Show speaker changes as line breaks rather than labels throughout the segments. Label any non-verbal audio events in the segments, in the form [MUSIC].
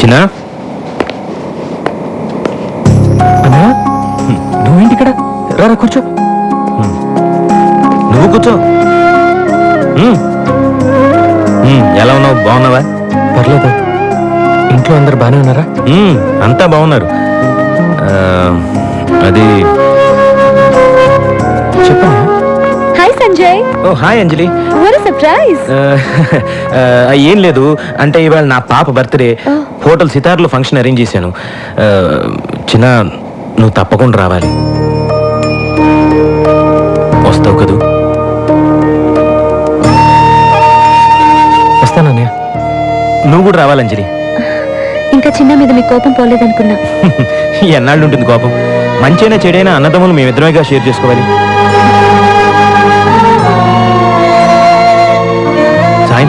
చిన్న?
అన్నయ్య నువ్వేంటి ఇక్కడ రారా కూర్చో.
నువ్వు కూర్చో. ఎలా ఉన్నావు? బాగున్నావా?
పర్లేదు? ఇంట్లో అందరు బాగానే ఉన్నారా?
అంతా బాగున్నారు. ఆ, అది
Sanjay.
Oh hi Anjali.
What surprise
ఏం లేదు. అంటే ఇవాళ నా పాప బర్త్డే. హోటల్ సితార్లో ఫంక్షన్ అరేంజ్ చేశాను. చిన్న నువ్వు తప్పకుండా రావాలి. వస్తావు కదూ?
వస్తానన్నయ్య
నువ్వు కూడా రావాలి అంజలి.
ఇంకా చిన్న మీద మీ కోపం పోలేదనుకున్నా. [LAUGHS]
ఎన్నాళ్ళు ఉంటుంది కోపం? మంచైనా చెడైనా అన్నదమ్ములు మేమిద్దరమేగా షేర్ చేసుకోవాలి.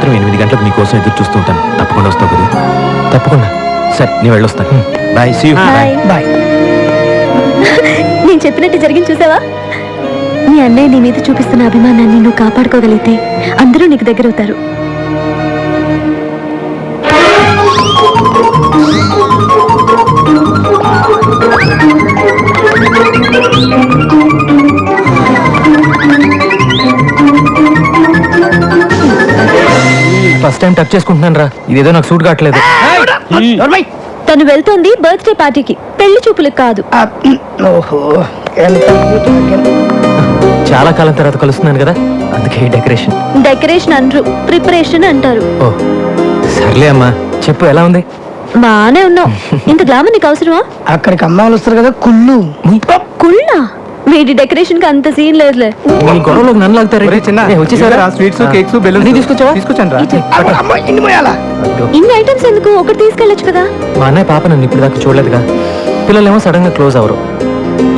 సాయంత్రం ఎనిమిది గంటలకు మీకోసం ఎదురు చూస్తూ ఉంటాను. తప్పకుండా వస్తావు కదా?
తప్పకుండా.
సరే నేను వెళ్ళొస్తాను. Bye see
bye.
బాయ్.
నేను చెప్పినట్టు జరిగింది చూసావా? మీ అన్నయ్య నీ మీద చూపిస్తున్న అభిమానాన్ని నువ్వు కాపాడుకోగలిగితే అందరూ నీకు దగ్గరవుతారు.
టైం టచ్ చేసుకుంటున్నాను రా. ఇదేదో నాకు సూట్ కావట్లేదు.
తను వెళ్తోంది బర్త్డే పార్టీకి. పెళ్ళి చూపులకు కాదు.
చాలా కాలం తర్వాత కలుస్తున్నాను కదా అందుకే డెకరేషన్.
డెకరేషన్ అనరు ప్రిపరేషన్ అంటారు.
ఓ సర్లే అమ్మా చెప్పు ఎలా ఉంది?
బానే ఉన్నావు. ఇంత గ్లామర్ నీకు అవసరమా?
అక్కడికి అమ్మాయిలు వస్తారు కదా కుళ్ళు.
కుళ్ళా. వీడి డెకరేషన్కి అంత సీన్ లేదులే.
ఈ గొడవలోకి నన్ను లాగుతారు? వచ్చేసారా
స్వీట్స్ కేక్స్ బెలూన్స్?
నీ తీసుకొచ్చావా?
తీసుకొచ్చాను రా
ఇన్ని
ఐటమ్స్ ఎందుకు? ఒకటి తీసుకెళ్ళొచ్చు కదా.
మా అన్నయ్య పాప నన్ను ఇప్పుడు దాకా చూడలేదుగా. పిల్లలేమో సడన్గా క్లోజ్ అవరు.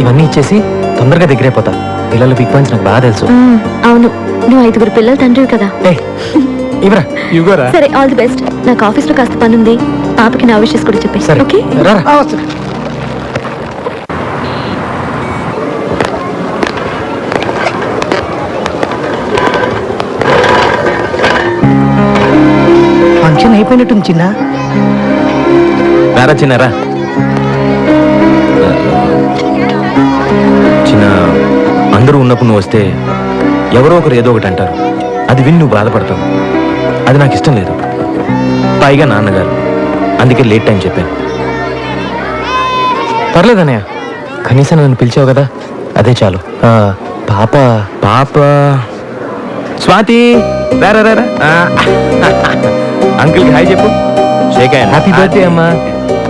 ఇవన్నీ ఇచ్చేసి తొందరగా దగ్గరైపోతా పిల్లలు బిగ్ పాయింట్స్ నాకు బాగా తెలుసు.
అవును. నువ్వు ఐదుగురు పిల్లల తండ్రివి కదా.
ఇవరా
సరే ఆల్ ది బెస్ట్ నాకు ఆఫీస్లో కాస్త పని ఉంది పాపకి నా విషయస్ కూడా చెప్పేసి ఓకే
రారా.
అయిపోయినట్టుంది చిన్న.
రారా చిన్నారా చిన్న అందరూ ఉన్నప్పుడు నువ్వు వస్తే ఎవరో ఒకరు ఏదో ఒకటి అంటారు. అది విని నువ్వు బాధపడతావు. అది నాకు ఇష్టం లేదు. పైగా నాన్నగారు. అందుకే లేట్ టైం చెప్పాను.
పర్లేదన్నయ్య కనీసం నన్ను పిలిచావు కదా అదే చాలు. ఆ, పాప.
పాప. స్వాతి రారా రారా ఆ, అంకుల్కి హాయ్ చెప్పు. Shake hand.
హ్యాపీ బర్త్డే అమ్మా.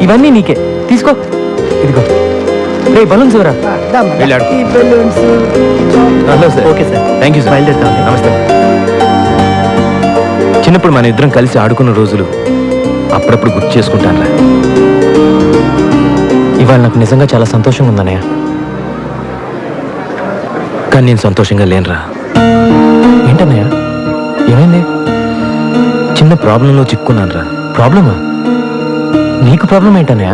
ఇవన్నీ నీకే. తీసుకో. ఇదిగో. రే బలూన్స్ ఎవరా?
వెళ్ళాడు. Hello sir.
Okay sir.
Thank you sir
బయలుదేరుతాం.
నమస్తే. చిన్నప్పుడు మన ఇద్దరం కలిసి ఆడుకున్న రోజులు అప్పుడప్పుడు గుర్తు చేసుకుంటానులే
ఇవాళ నాకు నిజంగా చాలా సంతోషంగా ఉందన్నయ్య.
కానీ నేను సంతోషంగా లేనురా.
ఏంటన్నయ్య? ఏమైంది?
చిన్న ప్రాబ్లంలో చిక్కున్నాను రా
ప్రాబ్లమా? నీకు ప్రాబ్లం ఏంటన్నయ్య?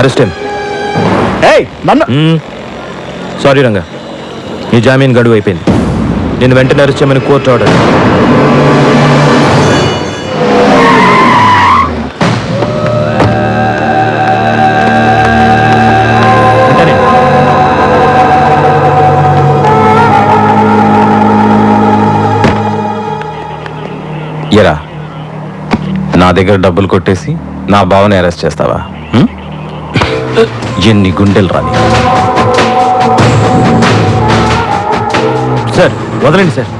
అరెస్ట్
ఏయ్ నన్ను
సారీ రంగా. నీ జామీన్ గడువు అయిపోయింది. నేను వెంటనే అరెస్ట్ చేయమని కోర్టు ఆర్డర్.
ఎరా నా దగ్గర డబ్బులు కొట్టేసి నా బావని అరెస్ట్ చేస్తావా? ఎన్ని గుండెలు రాని.
సార్ వదలండి సార్.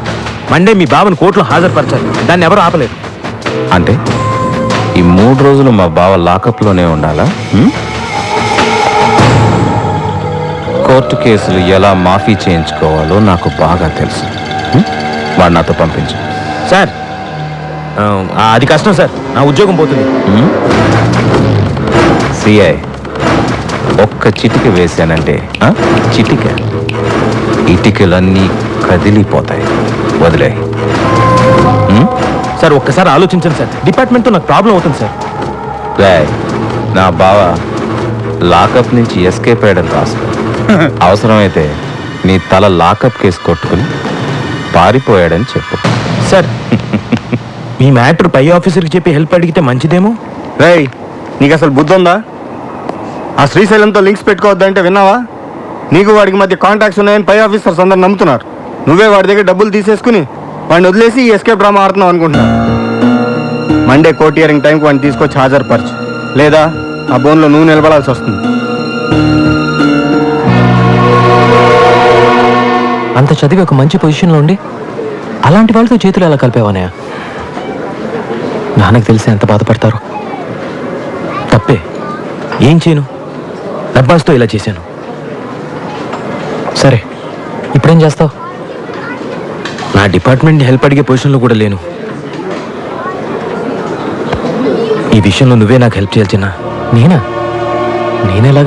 మండే మీ బావని కోర్టులో హాజరుపరచాలి. దాన్ని ఎవరు ఆపలేరు.
అంటే ఈ మూడు రోజులు మా బావ లాకప్లోనే ఉండాలా? కోర్టు కేసులు ఎలా మాఫీ చేయించుకోవాలో నాకు బాగా తెలుసు? వాడు నాతో పంపించు.
సార్ అది కష్టం సార్. నా ఉద్యోగం పోతుంది.
సిఐ ఒక్క చిటిక వేశానంటే? చిటిక? ఇటికలన్నీ కదిలిపోతాయి. వదిలే.
సార్ ఒక్కసారి ఆలోచించండి సార్. డిపార్ట్మెంట్తో నాకు ప్రాబ్లం అవుతుంది సార్.
నా బావ లాకప్ నుంచి ఎస్కేప్ అయ్యాడని రాసుకో [LAUGHS] అవసరమైతే నీ తల లాకప్ కేసు కొట్టుకుని పారిపోయాడని చెప్పు.
సార్ [LAUGHS] మీ మ్యాటర్ పై ఆఫీసర్కి చెప్పి హెల్ప్ అడిగితే మంచిదేమో?
రేయ్ నీకు అసలు బుద్ధి ఉందా ఆ శ్రీశైలంతో లింక్స్ పెట్టుకోవద్దంటే విన్నావా? నీకు వాడికి మధ్య కాంటాక్ట్స్ ఉన్నాయని పై ఆఫీసర్స్ అందరు నమ్ముతున్నారు. నువ్వే వాడి దగ్గర డబ్బులు తీసేసుకుని వాడిని వదిలేసి ఈ ఎస్కేప్ డ్రామా ఆడుతున్నావు అనుకుంటున్నా. మండే కోర్ట్ హియరింగ్ టైంకి వాడిని తీసుకొచ్చి హాజరుపరచు. లేదా ఆ బోన్లో నువ్వు నిలబడాల్సి వస్తుంది.
అంత చదివి ఒక మంచి పొజిషన్లో ఉండి అలాంటి వాళ్ళతో చేతులు ఎలా కలిపేవానయ్య నాన్నకు తెలిసి ఎంత బాధపడతారు.
తప్పే. ఏం చేయను? డబ్బాస్తో ఇలా చేశాను.
సరే ఇప్పుడేం చేస్తావు?
నా డిపార్ట్మెంట్ హెల్ప్ అడిగే పొజిషన్లో కూడా లేను. ఈ విషయంలో నువ్వే నాకు హెల్ప్ చేయాల్సిన
నేనా? నేనెలా